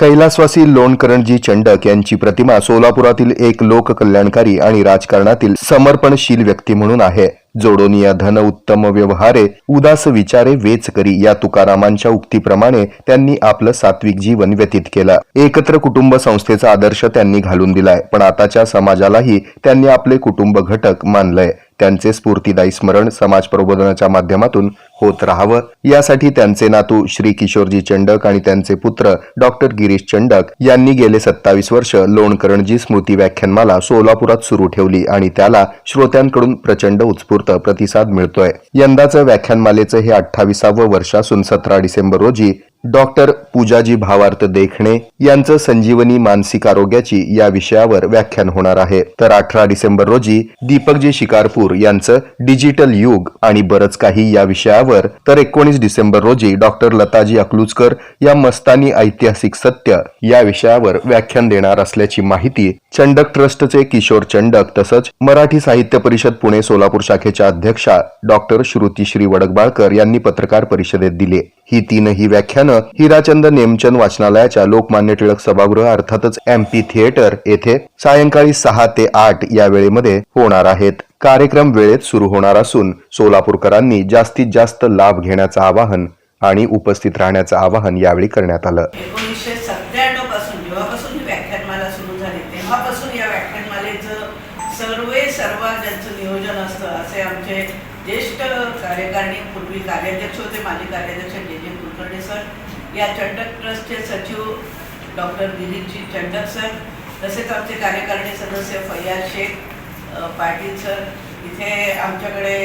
कैलासवासी लोणकरणजी चंडक यांची प्रतिमा सोलापुरातील एक लोककल्याणकारी आणि राजकारणातील समर्पणशील व्यक्ती म्हणून आहे. जोडोनिया धन उत्तम व्यवहारे उदास विचारे वेच करी. या तुकारामांच्या उक्तीप्रमाणे त्यांनी आपलं सात्विक जीवन व्यतीत केलं. एकत्र कुटुंब संस्थेचा आदर्श त्यांनी घालून दिलाय. पण आताच्या समाजालाही त्यांनी आपले कुटुंब घटक मानलंय. त्यांचे स्फूर्तिदायी स्मरण समाज प्रबोधनाच्या माध्यमातून होत राहावं. यासाठी त्यांचे नातू श्री किशोरजी चंडक आणि त्यांचे पुत्र डॉक्टर गिरीश चंडक यांनी गेले सत्तावीस वर्ष लोणकरणजी स्मृती व्याख्यानमाला सोलापुरात सुरू ठेवली आणि त्याला श्रोत्यांकडून प्रचंड उत्स्फूर्त प्रतिसाद मिळतोय. यंदाचं व्याख्यानमालेचं हे अठ्ठावीसावं वर्ष असून सतरा डिसेंबर रोजी डॉक्टर पूजाजी भावार्थ देखणे यांचं संजीवनी मानसिक आरोग्याची या विषयावर व्याख्यान होणार आहे. तर अठरा डिसेंबर रोजी दीपकजी शिकारपूर यांचं डिजिटल युग आणि बरंच काही या विषयावर तर एकोणीस डिसेंबर रोजी डॉक्टर लताजी अकलूजकर या मस्तानी ऐतिहासिक सत्य या विषयावर व्याख्यान देणार असल्याची माहिती चंडक ट्रस्टचे किशोर चंडक तसंच मराठी साहित्य परिषद पुणे सोलापूर शाखेच्या अध्यक्षा डॉक्टर श्रुतीश्री वडकबाळकर यांनी पत्रकार परिषदेत दिली. ही तीनही व्याख्यानं हिराचंद नेमचंद वाचनालयाच्या लोकमान्य टिळक सभागृह अर्थातच एमपी थिएटर येथे सायंकाळी सहा ते आठ या वेळेमध्ये होणार आहेत. कार्यक्रम वेळेत सुरू होणार असून सोलापूरकरांनी जास्तीत जास्त लाभ घेण्याचं आवाहन आणि उपस्थित राहण्याचं आवाहन यावेळी करण्यात आलं. एकोणीसशे सत्त्याण्णवपासून जेव्हापासून व्याख्यानमाला सुरू झाली तेव्हापासून या व्याख्यानमालेचं ज्यांचं नियोजन असतं असे आमचे ज्येष्ठ कार्यकारिणी पूर्वी कार्याध्यक्ष होते माजी कार्याध्यक्ष जे जे कुलकर्णी सर या चंडक ट्रस्टचे सचिव डॉक्टर दिलीपजी चंडक सर तसेच आमचे कार्यकारिणी सदस्य फैयाज शेख पाटील सर इथे आमच्याकडे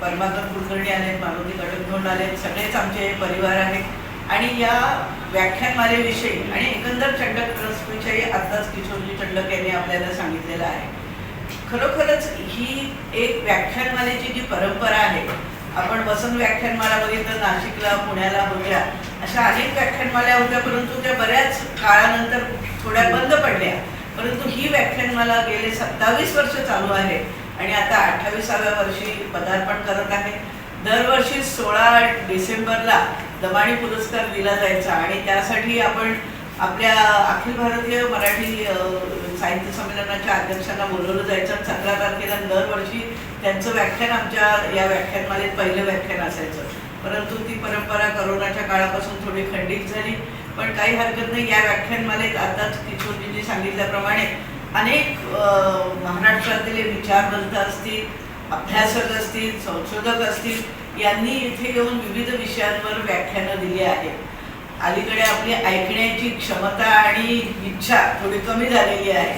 परमाकर कुलकर्णी आलेत मारुती कडकधोंड आलेत सगळेच आमचे परिवार आहेत. आणि या व्याख्यानमालेविषयी आणि एकंदर चंडक ट्रस्टविषयी आत्ताच किशोरजी चंडक यांनी आपल्याला सांगितलेलं आहे. खरोखरच ही एक व्याख्यानमालेची जी परंपरा आहे आपण वसंत व्याख्यानमाला बघितलं नाशिकला पुण्याला होत्या अशा अनेक व्याख्यानमाल्या होत्या परंतु त्या बऱ्याच काळानंतर थोड्या बंद पडल्या. परंतु ही व्याख्यानमाला गेले सत्तावीस वर्ष चालू आहे आणि आता अठ्ठावीसाव्या वर्षी पदार्पण करत आहे. दरवर्षी सोळा डिसेंबरला दबाणी पुरस्कार दिला जायचा आणि त्यासाठी आपण आपल्या अखिल भारतीय मराठी साहित्य संमेलनाच्या अध्यक्षांना बोलवलं जायचं. सतरा तारखेला दरवर्षी त्यांचं व्याख्यान आमच्या या व्याख्यानमालेत पहिलं व्याख्यान असायचं. परंतु ती परंपरा करोनाच्या काळापासून थोडी खंडित झाली. पण काही हरकत नाही या व्याख्यानमालेत आताच किशोरजींनी सांगितल्याप्रमाणे अनेक महाराष्ट्रातील विचारवंत असतील अभ्यासक असतील संशोधक असतील यांनी इथे येऊन विविध विषयांवर व्याख्यानं दिली आहेत. अलीकडे आपली ऐकण्याची क्षमता आणि इच्छा थोडी कमी झालेली आहे.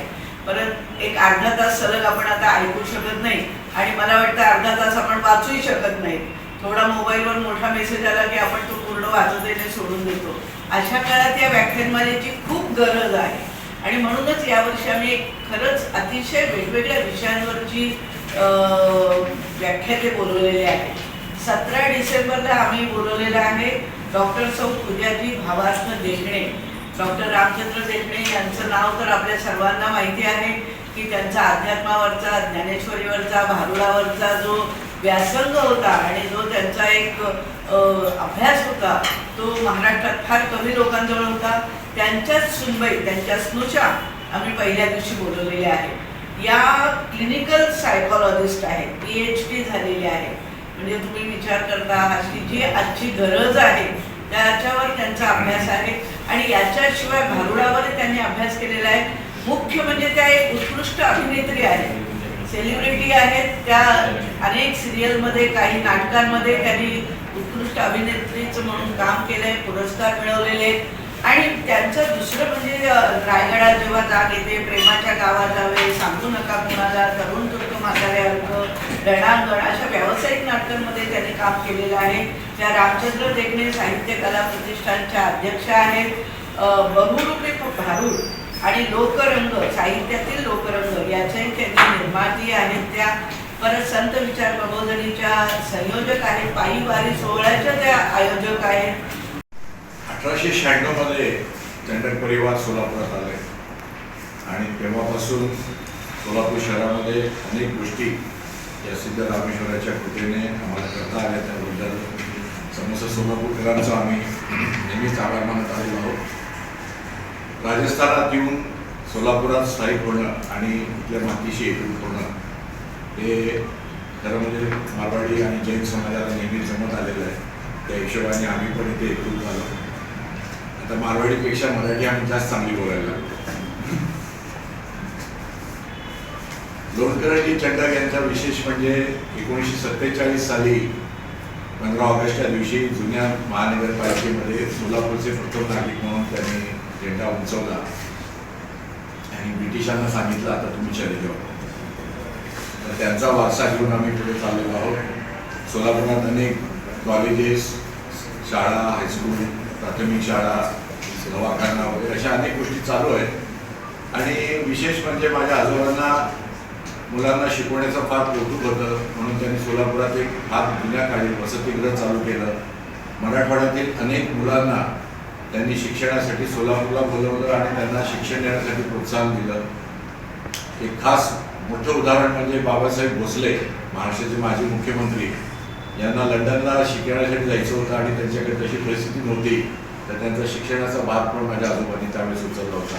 परत एक अर्धा तास सलग आपण आता ऐकू शकत नाही आणि मला वाटतं अर्धा तास आपण वाचूही शकत नाही. थोडा मोबाईलवर मोठा मेसेज आला की आपण तो पूर्ण वाचतेने सोडून देतो. अशा काळात या व्याख्यानमालेची खूप गरज आहे. आणि म्हणूनच यावर्षी आम्ही एक खरंच अतिशय वेगवेगळ्या विषयांवरची व्याख्याते बोलवलेले आहे सतरा डिसेंबरला आम्ही बोलवलेलं आहे. डॉक्टर सौ पूजाजी भावार्थ देखणे डॉक्टर रामचंद्र देखणे यांचं नाव तर आपल्या सर्वांना माहिती आहे की त्यांचा अध्यात्मावरचा ज्ञानेश्वरीवरचा भारुडावरचा जो व्यासंग होता आणि जो त्यांचा एक अभ्यास होता तो महाराष्ट्रात फार कमी लोकांजवळ होता. त्यांच्याच सुनबाई त्यांच्या स्नुषा आम्ही पहिल्या दिवशी बोलवलेल्या आहे या क्लिनिकल सायकॉलॉजिस्ट आहेत पी एच डी झालेल्या आहेत. म्हणजे तुम्ही विचार करता अशी जी आजची गरज आहे त्याच्यावर त्यांचा अभ्यास आहे. आणि याच्याशिवाय भारुडावर त्यांनी अभ्यास केलेला आहे. मुख्य म्हणजे त्या एक उत्कृष्ट अभिनेत्री आहेत. सेलिब्रिटी आहेत. त्या अनेक सिरियलमध्ये काही नाटकांमध्ये त्यांनी उत्कृष्ट अभिनेत्रीचं म्हणून काम केलंय पुरस्कार मिळवलेले आणि त्यांचं दुसरं म्हणजे रायगडा रायगडात जेव्हा जाग येते प्रेमाच्या गावात जावे सांगू नका कुणाला तरुण तुर्क म्हाताऱ्यार्क रणांगण अशा व्यावसायिक नाटकांमध्ये त्यांनी काम केलेलं आहे. त्या रामचंद्र देखणे साहित्य कला प्रतिष्ठानच्या अध्यक्ष आहेत. बहुरूपे बहुरूपी भारूड आणि लोकरंग साहित्यातील लोकरंग याच्याही त्यांची निर्माती आहेत. त्या परत संत विचार प्रबोधनीच्या संयोजक आहेत. पायी वारी सोहळ्याच्या त्या आयोजक आहेत. अठराशे शहाण्णवमध्ये चंडक परिवार सोलापुरात आले. आणि तेव्हापासून सोलापूर शहरामध्ये अनेक गोष्टी या सिद्ध रामेश्वराच्या कृपेने आम्हाला करता आल्या. त्याबद्दल समस्त सोलापूरकरांचा आम्ही नेहमीच आभार मानत आलेलो आहोत. राजस्थानात येऊन सोलापुरात स्थायिक होणं आणि इथल्या मातीशी एकूण होणं हे खरं म्हणजे मारवाडी आणि जैन समाजाला नेहमी जमत आलेलं आहे. त्या हिशोबाने आम्ही पण इथे एकूण झालो. आता मारवाडीपेक्षा मराठी आम्ही जास्त चांगली बोलायला लागतो लोणकरजी चंडक यांचा विशेष म्हणजे एकोणीसशे सत्तेचाळीस साली पंधरा ऑगस्टच्या दिवशी जुन्या महानगरपालिकेमध्ये सोलापूरचे प्रथम नागरिक म्हणून त्यांनी झेंडा उंचवला. आणि ब्रिटिशांना सांगितलं आता तुम्ही चले जाऊ. तर त्यांचा वारसा घेऊन आम्ही पुढे चाललेलो आहोत. सोलापुरात अनेक कॉलेजेस शाळा हायस्कूल प्राथमिक शाळा दवाखाना वगैरे अशा अनेक गोष्टी चालू आहेत. आणि विशेष म्हणजे माझ्या आजोबांना मुलांना शिकवण्याचं फार कौतुक होतं. म्हणून त्यांनी सोलापुरात एक फार जुन्या काळी वसतिगृह चालू केलं. मराठवाड्यातील अनेक मुलांना त्यांनी शिक्षणासाठी सोलापूरला बोलवलं आणि त्यांना शिक्षण देण्यासाठी प्रोत्साहन दिलं. एक खास मोठं उदाहरण म्हणजे बाबासाहेब भोसले महाराष्ट्राचे माजी मुख्यमंत्री. यांना लंडनला शिकण्यासाठी जायचं होतं आणि त्यांच्याकडे तशी परिस्थिती नव्हती. तर त्यांचा शिक्षणाचा भाग पण माझ्या आजोबांनी त्यावेळेस उचलला होता.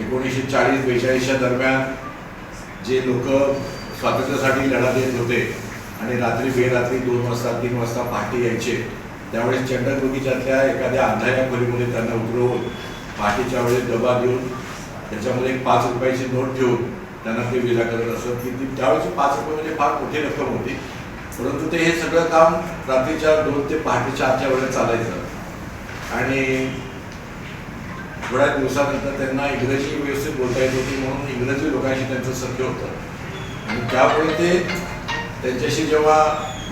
एकोणीसशे चाळीस बेचाळीसच्या दरम्यान जे लोक स्वातंत्र्यासाठी लढा देत होते आणि रात्री बेरात्री दोन वाजता तीन वाजता पहाटे यायचे त्यावेळेस चंडक बगीच्यातल्या एखाद्या अंधाऱ्या खोलीमध्ये त्यांना उतरवून पहाटेच्या वेळेस डबा देऊन त्याच्यामध्ये एक पाच रुपयाची नोट ठेवून त्यांना ते विजा करत असत. की ती त्यावेळेची पाच रुपये म्हणजे फार मोठी रक्कम होती. परंतु ते हे सगळं काम रात्रीच्या दोन ते पहाटे चारच्या वेळेस चालायचं. आणि थोड्या दिवसानंतर त्यांना इंग्रजी व्यवस्थित बोलता येत होती म्हणून इंग्रजी लोकांशी त्यांचं सख्य होतं. आणि त्यामुळे ते त्यांच्याशी जेव्हा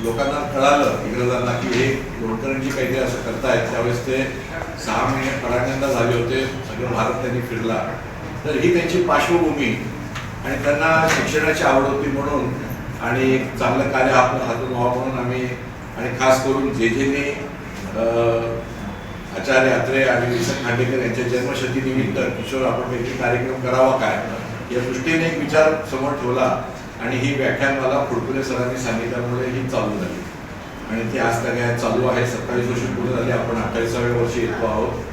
लोकांना कळालं इंग्रजांना की हे लोणकरांची काहीतरी असं करतायत त्यावेळेस ते सहा महिने पराण्यांदा झाले होते सगळं भारत त्यांनी फिरला. तर ही त्यांची पार्श्वभूमी आणि त्यांना शिक्षणाची आवड होती म्हणून आणि एक चांगलं कार्य आपलं हातून व्हावं म्हणून आम्ही आणि खास करून जे जेने आचार्य अत्रे आणि विसन खांडेकर यांच्या जन्मशतीनिमित्त किशोर आपण काहीतरी कार्यक्रम करावा काय? या दृष्टीने एक विचार समोर ठेवला आणि ही व्याख्यानमाला फुडकुले सरांनी सांगितल्यामुळे ही चालू झाली. आणि ती आज काय चालू आहे. सत्तावीस वर्ष पूर्ण झाली. आपण अठ्ठावीसाव्या वर्षी येतो आहोत.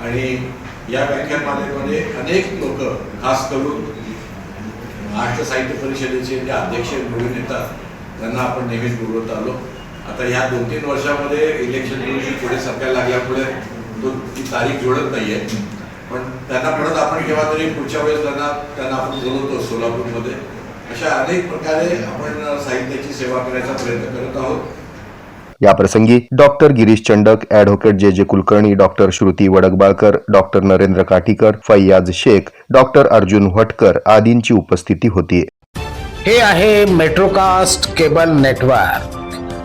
आणि या व्याख्यानमालेमध्ये अनेक लोक खास करून महाराष्ट्र साहित्य परिषदेचे जे अध्यक्ष निवडून येतात त्यांना आपण नेहमीच बोलवत आलो. आता ह्या दोन तीन वर्षामध्ये इलेक्शन पुढे सरकार लागल्यामुळे तो ती तारीख जुळत नाहीये. पण त्यांना परत आपण केव्हा तरी पुढच्या वेळेस त्यांना त्यांना आपण बोलवतो सोलापूरमध्ये. अशा अनेक प्रकारे आपण साहित्याची सेवा करायचा प्रयत्न करत आहोत. याप्रसंगी doctor Girish Chandak advocate J J Kulkarni doctor Shruti Vadakbalkar doctor Narendra Kathikar Faiyaz Shaikh doctor Arjun Vhatkar आदींची उपस्थिती होती. हे आहे मेट्रोकास्ट केबल नेटवर्क